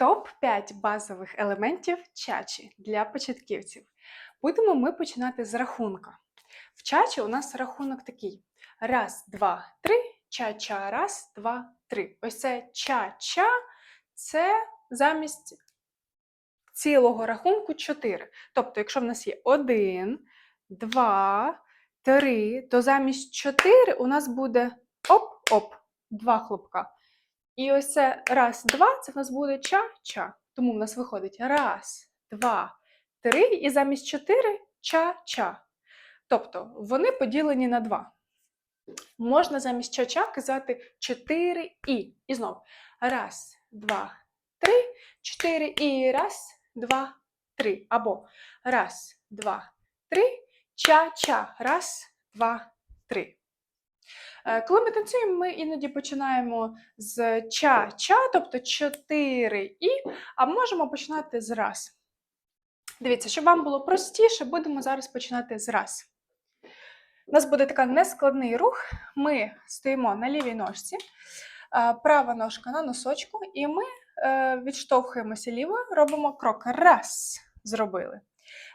Топ-5 базових елементів чачі для початківців. Будемо ми починати з рахунка. В чачі у нас рахунок такий: раз, два, три, ча-ча, раз, два, три. Ось це ча-ча, це замість цілого рахунку 4. Тобто, якщо в нас є 1, 2, 3, то замість 4 у нас буде оп-оп, два хлопка. І ось це раз, два, це в нас буде ча-ча. Тому в нас виходить раз, два, три, і замість чотири ча-ча. Тобто вони поділені на два. Можна замість ча-ча казати чотири і. І знову раз, два, три, чотири і раз, два, три. Або раз, два, три, ча-ча. Раз, два, три. Е, Коли ми танцюємо, ми іноді починаємо з ча-ча, тобто 4 і, а можемо починати з раз. Дивіться, щоб вам було простіше, будемо зараз починати з раз. У нас буде такий нескладний рух. Ми стоїмо на лівій ножці, права ножка на носочку, і ми е, відштовхуємося лівою, робимо крок. Раз, зробили.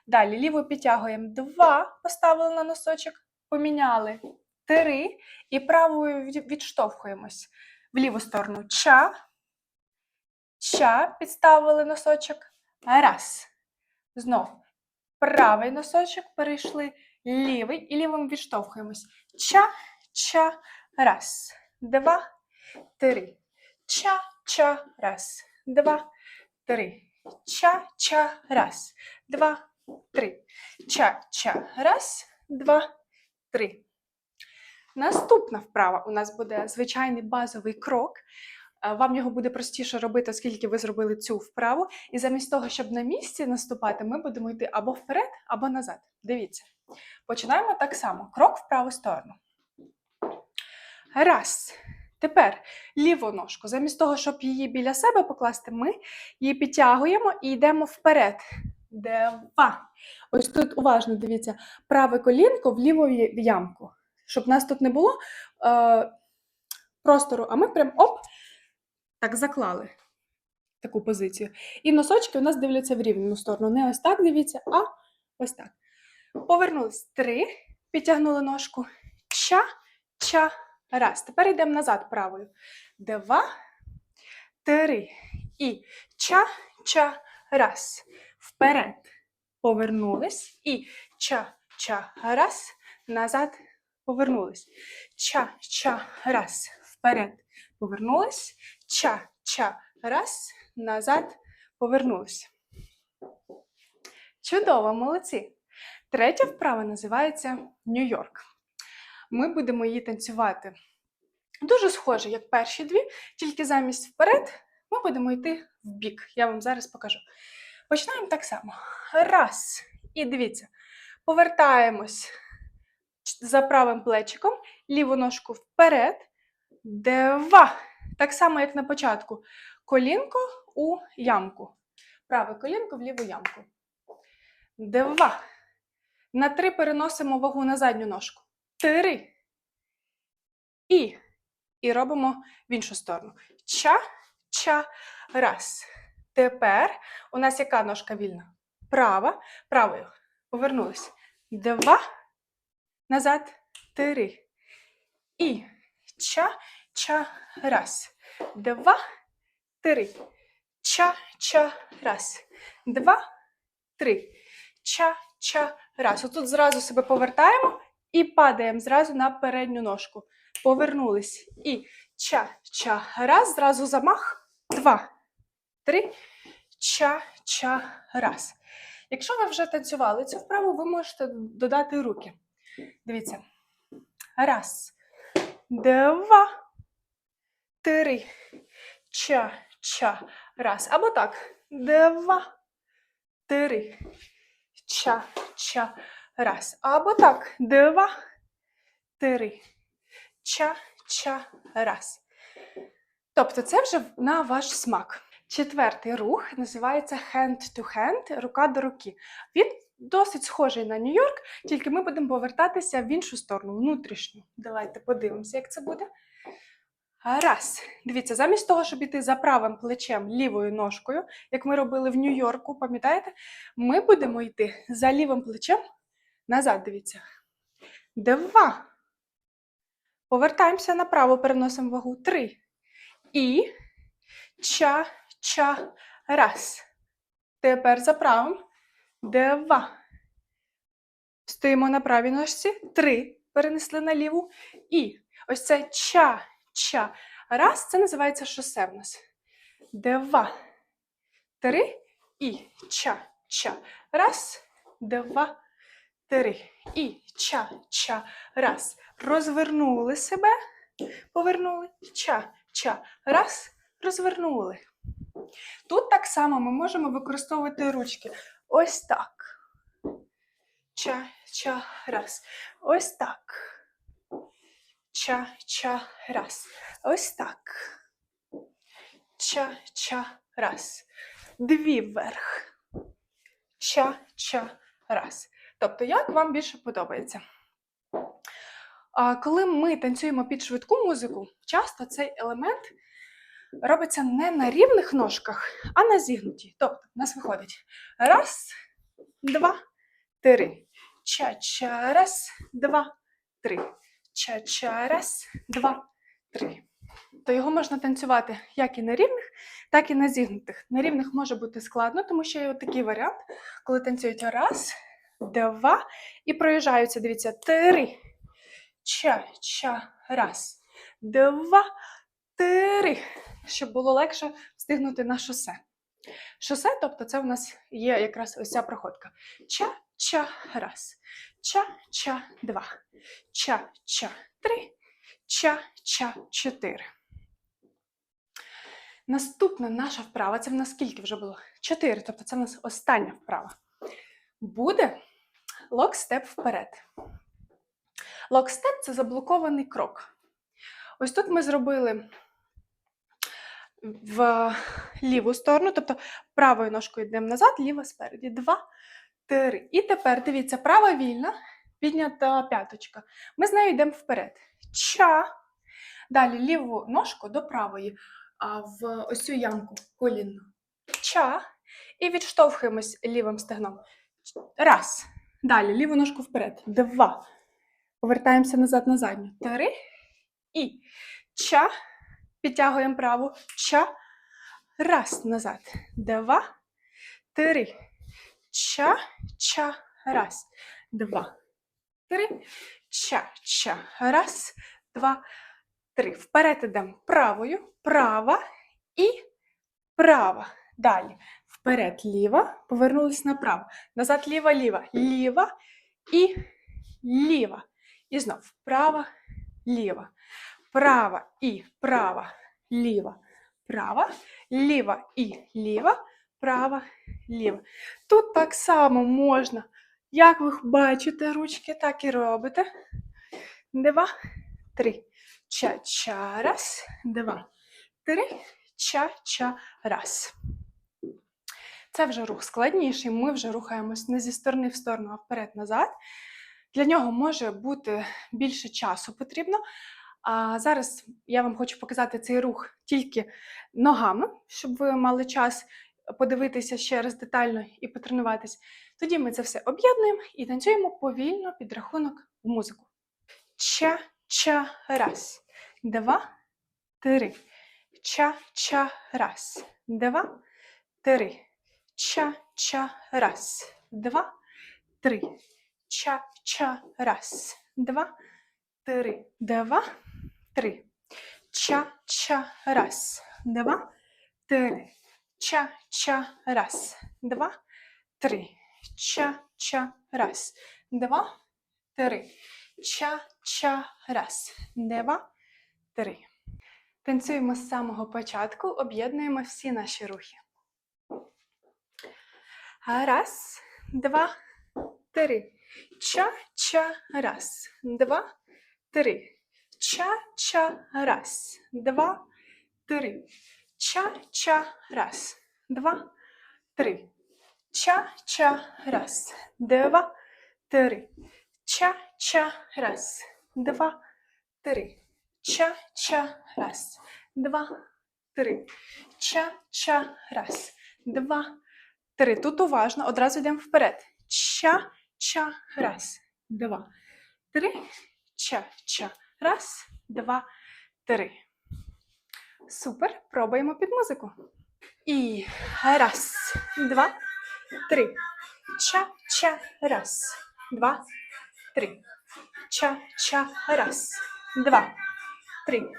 Далі лівою підтягуємо два, поставили на носочок, поміняли три, і правою відштовхуємось в ліву сторону. Ча, ча, підставили носочок. Раз. Знов. Правий носочок перейшли, лівий і лівим відштовхуємось. Ча, ча, раз, два, три. Ча, ча, раз, два, три. Ча, ча, раз, два, три. Ча, ча, раз, два, три. Наступна вправа у нас буде звичайний базовий крок. Е, Вам його буде простіше робити, оскільки ви зробили цю вправу. І замість того, щоб на місці наступати, ми будемо йти або вперед, або назад. Дивіться. Починаємо так само: крок в праву сторону. Раз. Тепер ліву ножку. Замість того, щоб її біля себе покласти, ми її підтягуємо і йдемо вперед. Два. Ось тут уважно дивіться, праве колінко в ліву ямку щоб нас тут не було е, простору, а ми прям оп, так заклали таку позицію. І носочки у нас дивляться в рівну сторону. Не ось так дивіться, а ось так. Повернулись. Три, підтягнули ножку. Ча, ча, раз. Тепер йдемо назад правою. Два, три. І ча, ча, раз. Вперед. Повернулись. І ча, ча, раз. Назад повернулись. Ча-ча, раз, вперед, повернулись. Ча-ча, раз, назад, повернулись. Чудово, молодці. Третя вправа називається Нью-Йорк. Ми будемо її танцювати дуже схоже, як перші дві, тільки замість вперед ми будемо йти в бік. Я вам зараз покажу. Починаємо так само. Раз. І дивіться, повертаємось за правим плечиком, ліву ножку вперед. Два. Так само, як на початку. Колінко у ямку. Праве колінко в ліву ямку. Два. На три переносимо вагу на задню ножку. Три. І. І робимо в іншу сторону. Ча, ча, раз. Тепер у нас яка ножка вільна? Права. Правою. Повернулись. Два назад, три. І ча, ча, раз. Два, три. Ча, ча, раз. Два, три. Ча, ча, раз. Отут зразу себе повертаємо і падаємо зразу на передню ножку. Повернулись. І ча, ча, раз. Зразу замах. Два, три. Ча, ча, раз. Якщо ви вже танцювали цю вправу, ви можете додати руки. Дивіться. Раз, два, три. Ча, ча. Раз. Або так. Два, три. Ча, ча. Раз. Або так. Два, три. Ча, ча. Раз. Тобто це вже на ваш смак. Четвертий рух називається hand to hand, рука до руки. Він досить схожий на Нью-Йорк, тільки ми будемо повертатися в іншу сторону, внутрішню. Давайте подивимося, як це буде. Раз. Дивіться, замість того, щоб іти за правим плечем лівою ножкою, як ми робили в Нью-Йорку, пам'ятаєте? Ми будемо йти за лівим плечем назад. Дивіться. Два. Повертаємося направо, переносимо вагу. Три. І ча, ча, раз. Тепер за правим. Два. Стоїмо на правій ножці. Три. Перенесли на ліву. І ось це ча, ча. Раз. Це називається шосе в нас. Два. Три. І ча, ча. Раз. Два. Три. І ча, ча. Раз. Розвернули себе. Повернули. Ча, ча. Раз. Розвернули. Тут так само ми можемо використовувати ручки. Ось так. Ча, ча, раз. Ось так. Ча, ча, раз. Ось так. Ча, ча, раз. Дві вверх. Ча, ча, раз. Тобто, як вам більше подобається? Коли ми танцюємо під швидку музику, часто цей елемент робиться не на рівних ножках, а на зігнуті. Тобто, в нас виходить раз, два, три. Ча-ча, раз, два, три. Ча-ча, раз, два, три. То його можна танцювати як і на рівних, так і на зігнутих. На рівних може бути складно, тому що є такий варіант, коли танцюють раз, два і проїжджаються, дивіться, три. Ча-ча, раз, два, три. Щоб було легше встигнути на шосе. Шосе, тобто, це в нас є якраз ось ця проходка. Ча-ча, раз. Ча-ча, два. Ча-ча, три. Ча-ча, чотири. Наступна наша вправа, це в нас скільки вже було? Чотири, тобто це в нас остання вправа. Буде локстеп вперед. Локстеп це заблокований крок. Ось тут ми зробили в ліву сторону, тобто правою ножкою йдемо назад, ліва спереді. Два, три. І тепер дивіться, права вільна, піднята п'яточка. Ми з нею йдемо вперед. Ча. Далі ліву ножку до правої, а в ось ямку колінну. Ча. І відштовхуємось лівим стегном. Раз. Далі ліву ножку вперед. Два. Повертаємося назад на задню. Три. І ча. Підтягуємо праву. Ча. Раз. Назад. Два. Три. Ча. Ча. Раз. Два. Три. Ча. Ча. Раз. Два. Три. Вперед ідемо правою. Права і права. Далі. Вперед ліва. Повернулись направо. Назад ліва, ліва. Ліва і ліва. І знов права, ліва. Права і права, ліва, права, ліва і ліва, права, ліва. Тут так само можна, як ви бачите ручки, так і робите. Два, три. Ча-ча, раз, два, три, ча-ча, раз. Це вже рух складніший. Ми вже рухаємось не зі сторони в сторону, а вперед-назад. Для нього може бути більше часу потрібно. А зараз я вам хочу показати цей рух тільки ногами, щоб ви мали час подивитися ще раз детально і потренуватись. Тоді ми це все об'єднуємо і танцюємо повільно під рахунок в музику. Ча-ча, раз, два, три. Ча-ча, раз, два, три. Ча-ча, раз, два, три. Ча-ча, раз, два, три. Два, три. Ча-ча, раз, два, три. Ча-ча, раз, два, три. Ча-ча, раз, два, три. Ча-ча, раз, два, три. Танцюємо з самого початку, об'єднуємо всі наші рухи. Раз, два, три. Ча-ча, раз, два, три. Ча-ча, раз, два, три. Ча-ча, раз, два, три. Ча-ча, раз, два, три. Ча-ча, раз, два, три. ча-ча, раз, два, три. Ча-ча, раз, два, три. Тут уважно, одразу йдемо вперед. Ча-ча, раз, два, три. Ча-ча, раз, два, три. Супер. Пробуємо під музику. І раз, два, три. Ча-ча, раз, два, три. Ча-ча, раз, два, три.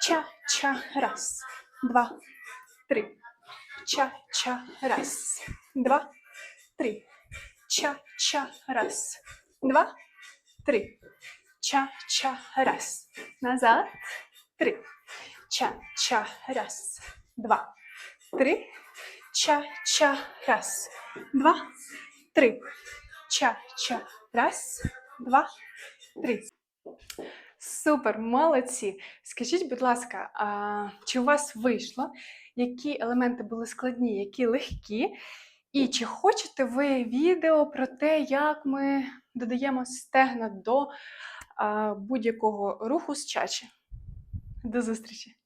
Ча-ча, раз, два, три. Ча-ча, раз, два, три. Ча-ча, раз, два, три. Ча-ча, раз. Назад. Три. Ча-ча, раз, два, три. Ча-ча, раз, два, три. Ча-ча, раз, два, три. Супер, молодці! Скажіть, будь ласка, а, чи у вас вийшло? Які елементи були складні, які легкі? І чи хочете ви відео про те, як ми додаємо стегна до будь-якого руху з чачі? До зустрічі!